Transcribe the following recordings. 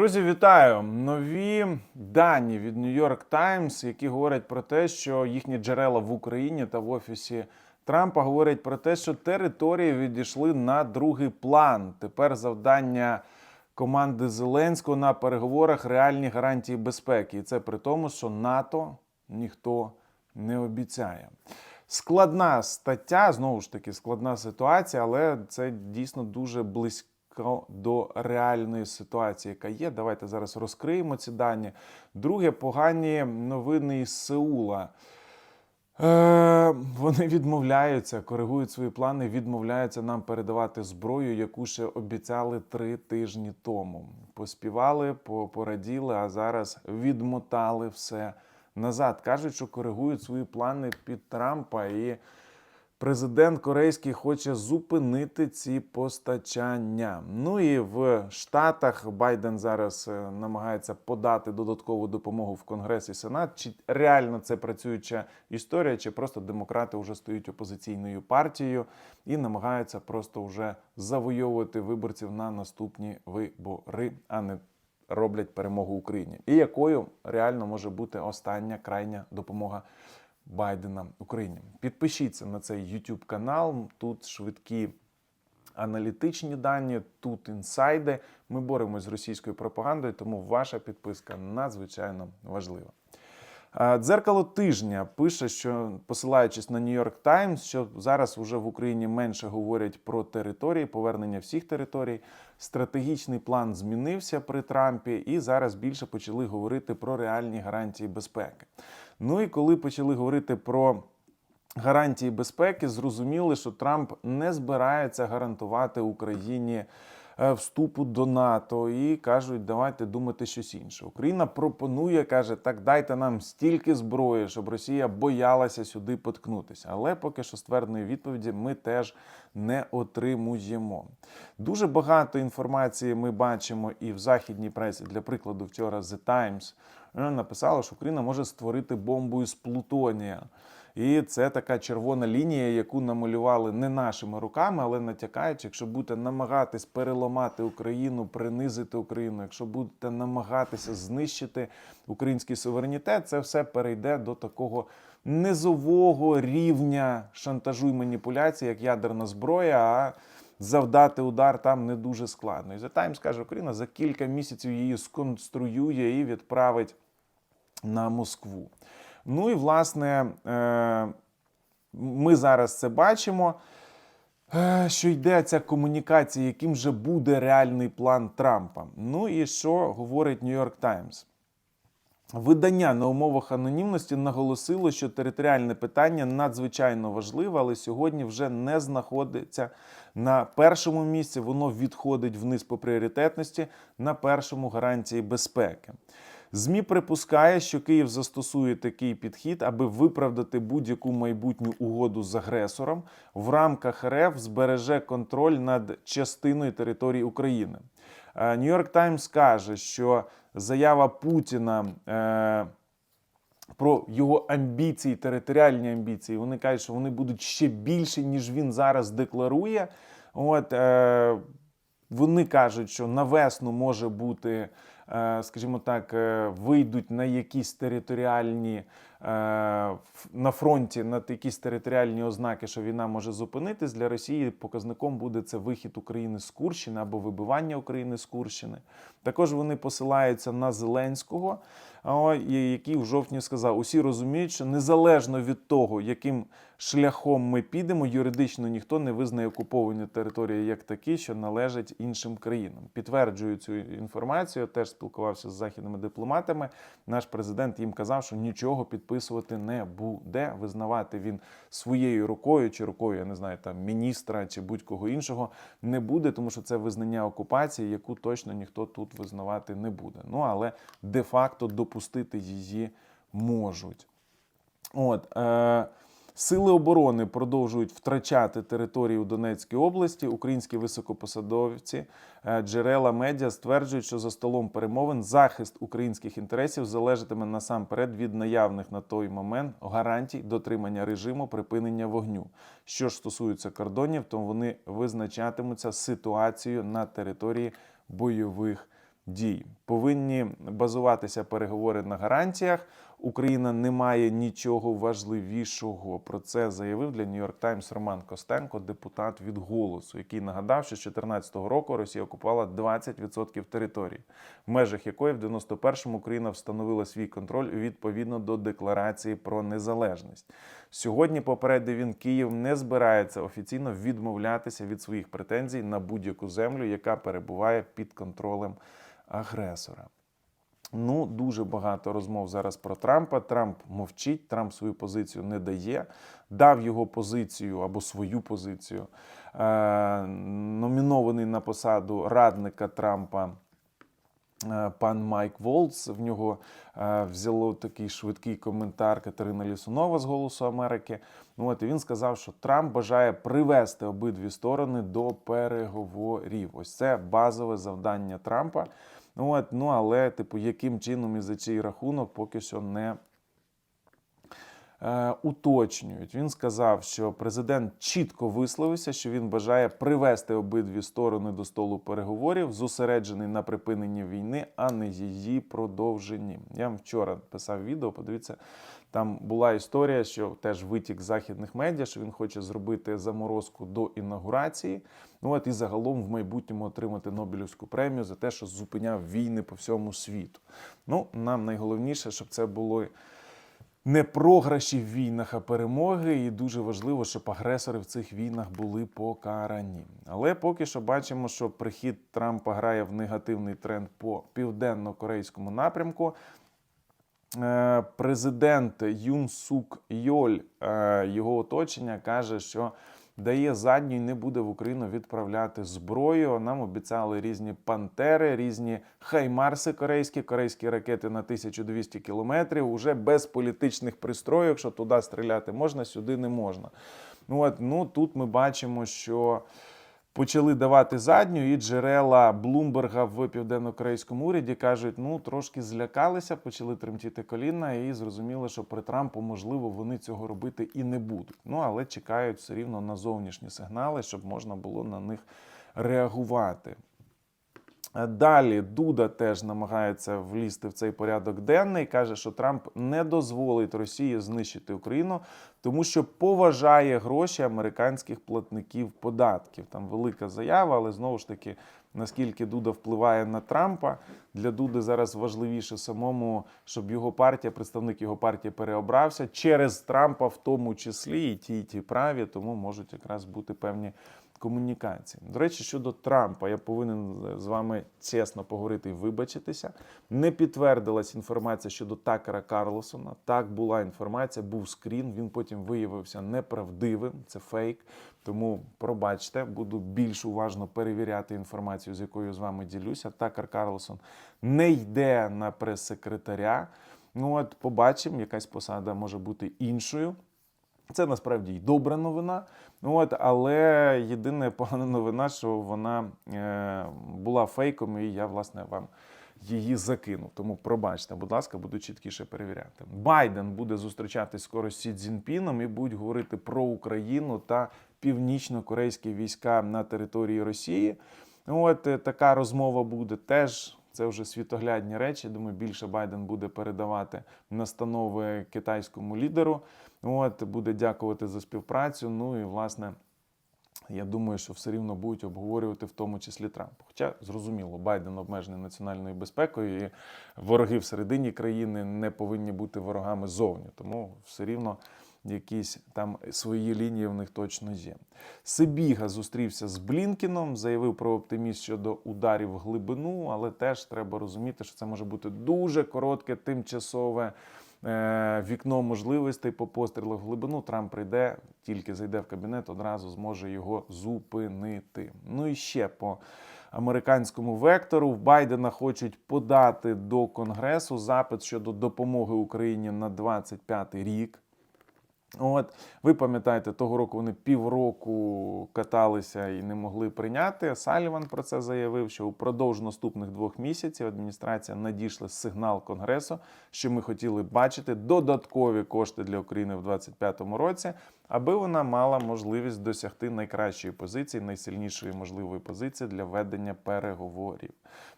Друзі, вітаю! Нові дані від New York Times, які говорять про те, що їхні джерела в Україні та в офісі Трампа говорять про те, що території відійшли на другий план. Тепер завдання команди Зеленського на переговорах реальні гарантії безпеки. І це при тому, що НАТО ніхто не обіцяє. Складна стаття, знову ж таки, складна ситуація, але це дійсно дуже близько до реальної ситуації, яка є. Давайте зараз розкриємо ці дані. Друге, погані новини із Сеула. Е, вони відмовляються, коригують свої плани, відмовляються нам передавати зброю, яку ще обіцяли три тижні тому. Поспівали, по- пораділи, а зараз відмотали все назад. Кажуть, що коригують свої плани під Трампа і. Президент корейський хоче зупинити ці постачання. Ну і в Штатах Байден зараз е, намагається подати додаткову допомогу в Конгрес і Сенат. Чи реально це працююча історія, чи просто демократи вже стають опозиційною партією і намагаються просто вже завойовувати виборців на наступні вибори, а не роблять перемогу Україні. І якою реально може бути остання крайня допомога Байдена Україні. Підпишіться на цей YouTube канал. Тут швидкі аналітичні дані, тут інсайди. Ми боремось з російською пропагандою, тому ваша підписка надзвичайно важлива. Дзеркало тижня пише, що посилаючись на York Times, що зараз вже в Україні менше говорять про території, повернення всіх територій. Стратегічний план змінився при Трампі, і зараз більше почали говорити про реальні гарантії безпеки. Ну і коли почали говорити про гарантії безпеки, зрозуміли, що Трамп не збирається гарантувати Україні вступу до НАТО і кажуть, давайте думати щось інше. Україна пропонує, каже, так дайте нам стільки зброї, щоб Росія боялася сюди поткнутися. Але поки що ствердної відповіді ми теж не отримуємо. Дуже багато інформації ми бачимо і в західній пресі. Для прикладу, вчора The Times е, написало, що Україна може створити бомбу із плутонія. І це така червона лінія, яку намалювали не нашими руками, але натякаючи, якщо будете намагатись переламати Україну, принизити Україну, якщо будете намагатися знищити український суверенітет, це все перейде до такого низового рівня шантажу і маніпуляцій, як ядерна зброя. а Завдати удар там не дуже складно. І The Times каже, Україна за кілька місяців її сконструює і відправить на Москву. Ну і власне е, ми зараз це бачимо. е, Що йде ця комунікація, яким же буде реальний план Трампа? Ну і що говорить York Times? Видання на умовах анонімності наголосило, що територіальне питання надзвичайно важливе, але сьогодні вже не знаходиться на першому місці. Воно відходить вниз по пріоритетності на першому гарантії безпеки. ЗМІ припускає, що Київ застосує такий підхід, аби виправдати будь-яку майбутню угоду з агресором в рамках РФ збереже контроль над частиною території України. Нью-Йорк Таймс каже, що заява Путіна. Е, про його амбіції, територіальні амбіції. Вони кажуть, що вони будуть ще більші, ніж він зараз декларує. От е, вони кажуть, що на весну може бути, е, скажімо так, е, вийдуть на якісь територіальні е, на фронті на якісь територіальні ознаки, що війна може зупинитись для Росії. Показником буде це вихід України з Курщини або вибивання України з Курщини. Також вони посилаються на Зеленського, який в жовтні сказав: усі розуміють, що незалежно від того, яким шляхом ми підемо, юридично ніхто не визнає окуповані території як такі, що належать іншим країнам. Підтверджую цю інформацію. Теж спілкувався з західними дипломатами. Наш президент їм казав, що нічого підписувати не буде. Визнавати він своєю рукою чи рукою, я не знаю, там міністра чи будь-кого іншого не буде, тому що це визнання окупації, яку точно ніхто тут визнавати не буде. Ну але де-факто допустити її можуть. От, е, Сили оборони продовжують втрачати території у Донецькій області. Українські високопосадовці, е, джерела медіа стверджують, що за столом перемовин захист українських інтересів залежатиме насамперед від наявних на той момент гарантій дотримання режиму припинення вогню. Що ж стосується кордонів, то вони визначатимуться ситуацією на території бойових дій. повинні базуватися переговори на гарантіях. Україна не має нічого важливішого. Про це заявив для Нью-Йорк Таймс Роман Костенко, депутат від голосу, який нагадав, що з 2014 року Росія окупувала 20% території, в межах якої в 91-му Україна встановила свій контроль відповідно до декларації про незалежність. Сьогодні попередив він Київ не збирається офіційно відмовлятися від своїх претензій на будь-яку землю, яка перебуває під контролем агресора. Ну, дуже багато розмов зараз про Трампа. Трамп мовчить, Трамп свою позицію не дає. Дав його позицію або свою позицію. Е, номінований на посаду радника Трампа. е, Пан Майк Волц в нього е, взяло такий швидкий коментар Катерина Лісунова з Голосу Америки. Ну от і він сказав, що Трамп бажає привести обидві сторони до переговорів. Ось це базове завдання Трампа. От, ну але, типу, яким чином і за чий рахунок поки що не е, уточнюють. Він сказав, що президент чітко висловився, що він бажає привести обидві сторони до столу переговорів, зосереджений на припиненні війни, а не її продовженні. Я вам вчора писав відео. Подивіться, там була історія, що теж витік західних медіа, що він хоче зробити заморозку до інаугурації. Ну от і загалом в майбутньому отримати Нобелівську премію за те, що зупиняв війни по всьому світу. Ну, нам найголовніше, щоб це було не програші в війнах, а перемоги. І дуже важливо, щоб агресори в цих війнах були покарані. Але поки що бачимо, що прихід Трампа грає в негативний тренд по південно-корейському напрямку. Е, Президент Юн Сук Йоль, е, його оточення каже, що дає задню і не буде в Україну відправляти зброю. Нам обіцяли різні пантери, різні хаймарси корейські, корейські ракети на 1200 кілометрів, уже без політичних пристроїв, що туди стріляти можна, сюди не можна. Ну от ну тут ми бачимо, що. Почали давати задню, і джерела Блумберга в південно-корейському уряді кажуть, ну трошки злякалися, почали тремтіти коліна, і зрозуміли, що при Трампу можливо вони цього робити і не будуть. Ну але чекають все рівно на зовнішні сигнали, щоб можна було на них реагувати. Е, Далі Дуда теж намагається влізти в цей порядок денний. каже, що Трамп не дозволить Росії знищити Україну, тому що поважає гроші американських платників податків. Там велика заява, але знову ж таки, наскільки Дуда впливає на Трампа, для Дуди зараз важливіше самому, щоб його партія, представник його партії переобрався через Трампа, в тому числі і ті, і ті праві, тому можуть якраз бути певні комунікації. До речі, щодо Трампа, я повинен з вами чесно поговорити і вибачитися. Не підтвердилась інформація щодо Такера Карлосона. Так була інформація, був скрін. Він потім виявився неправдивим. Це фейк. Тому пробачте, буду більш уважно перевіряти інформацію, з якою з вами ділюся. Такер Карлсон не йде на прес-секретаря. Ну от побачимо, якась посада може бути іншою. Це насправді й добра новина. От, але єдина погана новина, що вона е, була фейком, і я власне вам її закинув. Тому пробачте, будь ласка, буду чіткіше перевіряти. Байден буде зустрічатись скоро з Сі Цзіньпіном і будуть говорити про Україну та північно-корейські війська на території Росії. От е, така розмова буде теж. Це вже світоглядні речі. Думаю, більше Байден буде передавати настанови китайському лідеру. От буде дякувати за співпрацю. Ну і власне. Я думаю, що все рівно будуть обговорювати в тому числі Трампа. Хоча зрозуміло, Байден обмежений національною безпекою, і вороги всередині країни не повинні бути ворогами зовні. Тому все рівно якісь там свої лінії в них точно є. Сибіга зустрівся з Блінкіном, заявив про оптимізм щодо ударів в глибину, але теж треба розуміти, що це може бути дуже коротке, тимчасове. е, Вікно можливостей по пострілах в глибину Трамп прийде, тільки зайде в кабінет, одразу зможе його зупинити. Ну і ще по американському вектору в Байдена хочуть подати до Конгресу запит щодо допомоги Україні на 25 рік. От, ви пам'ятаєте, того року вони півроку каталися і не могли прийняти. Саліван про це заявив, що упродовж наступних двох місяців адміністрація надійшла сигнал Конгресу, що ми хотіли бачити додаткові кошти для України в 2025 році, аби вона мала можливість досягти найкращої позиції, найсильнішої можливої позиції для ведення переговорів.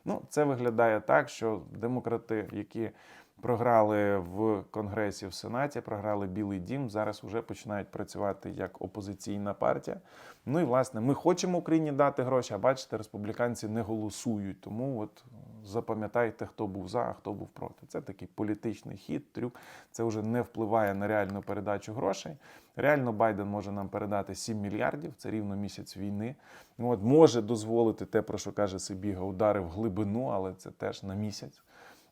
Ну, це виглядає так, що демократи, які програли в Конгресі в Сенаті, програли Білий Дім. Зараз вже починають працювати як опозиційна партія. Ну і власне, ми хочемо Україні дати гроші, а бачите, республіканці не голосують. Тому от запам'ятайте, хто був за, а хто був проти. Це такий політичний хід, трюк. Це вже не впливає на реальну передачу грошей. Реально Байден може нам передати 7 мільярдів, це рівно місяць війни. От може дозволити те, про що каже Сибіга, удари в глибину, але це теж на місяць.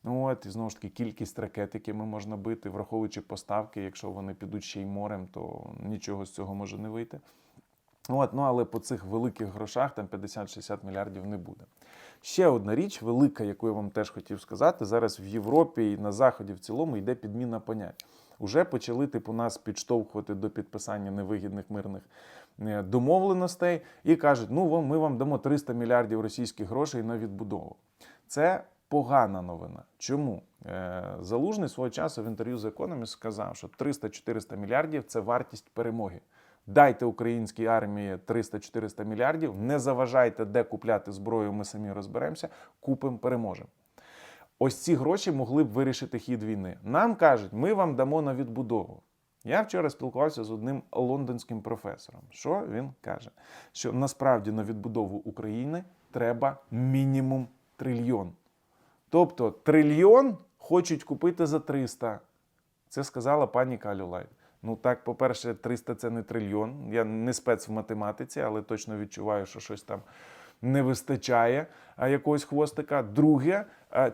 Ну от і знову ж таки кількість ракет, якими можна бити, враховуючи поставки, якщо вони підуть ще й морем, то нічого з цього може не вийти. От, ну але по цих великих грошах там 50-60 мільярдів не буде. Ще одна річ велика, яку я вам теж хотів сказати, зараз в Європі і на Заході в цілому йде підміна понять. Уже почали типу нас підштовхувати до підписання невигідних мирних е, домовленостей і кажуть, ну ми вам дамо 300 мільярдів російських грошей на відбудову. Це погана новина. Чому? Е, Залужний свого часу в інтерв'ю з Economist сказав, що 300-400 мільярдів це вартість перемоги. Дайте українській армії 300-400 мільярдів, не заважайте, де купляти зброю, ми самі розберемося, купимо, переможемо. Ось ці гроші могли б вирішити хід війни. Нам кажуть, ми вам дамо на відбудову. Я вчора спілкувався з одним лондонським професором. Що він каже? Що насправді на відбудову України треба мінімум трильйон. Тобто трильйон хочуть купити за 300. Це сказала пані Калюлай. Ну так, по-перше, 300 це не трильйон. Я не спец в математиці, але точно відчуваю, що щось там не вистачає якогось хвостика. Друге,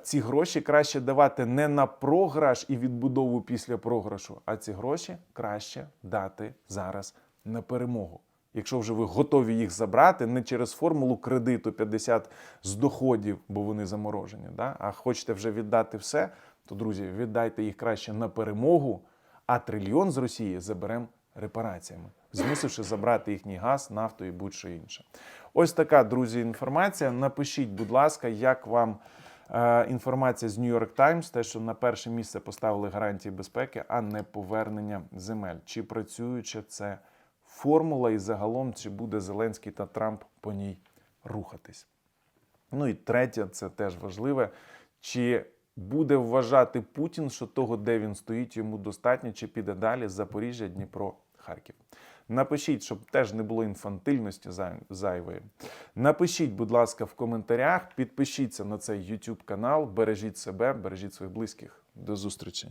ці гроші краще давати не на програш і відбудову після програшу, а ці гроші краще дати зараз на перемогу. Якщо вже ви готові їх забрати не через формулу кредиту 50 з доходів, бо вони заморожені, да? а хочете вже віддати все, то друзі, віддайте їх краще на перемогу, а трильйон з Росії заберемо репараціями, змусивши забрати їхній газ, нафту і будь-що інше. Ось така, друзі, інформація. Напишіть, будь ласка, як вам е, інформація з York Times, те, що на перше місце поставили гарантії безпеки, а не повернення земель. Чи працююча це формула, і загалом чи буде Зеленський та Трамп по ній рухатись? Ну і третє, це теж важливе. Чи буде вважати Путін, що того, де він стоїть, йому достатньо, чи піде далі Запоріжжя, Дніпро, Харків? Напишіть, щоб теж не було інфантильності зайвої. Напишіть, будь ласка, в коментарях, підпишіться на цей YouTube канал, бережіть себе, бережіть своїх близьких. До зустрічі!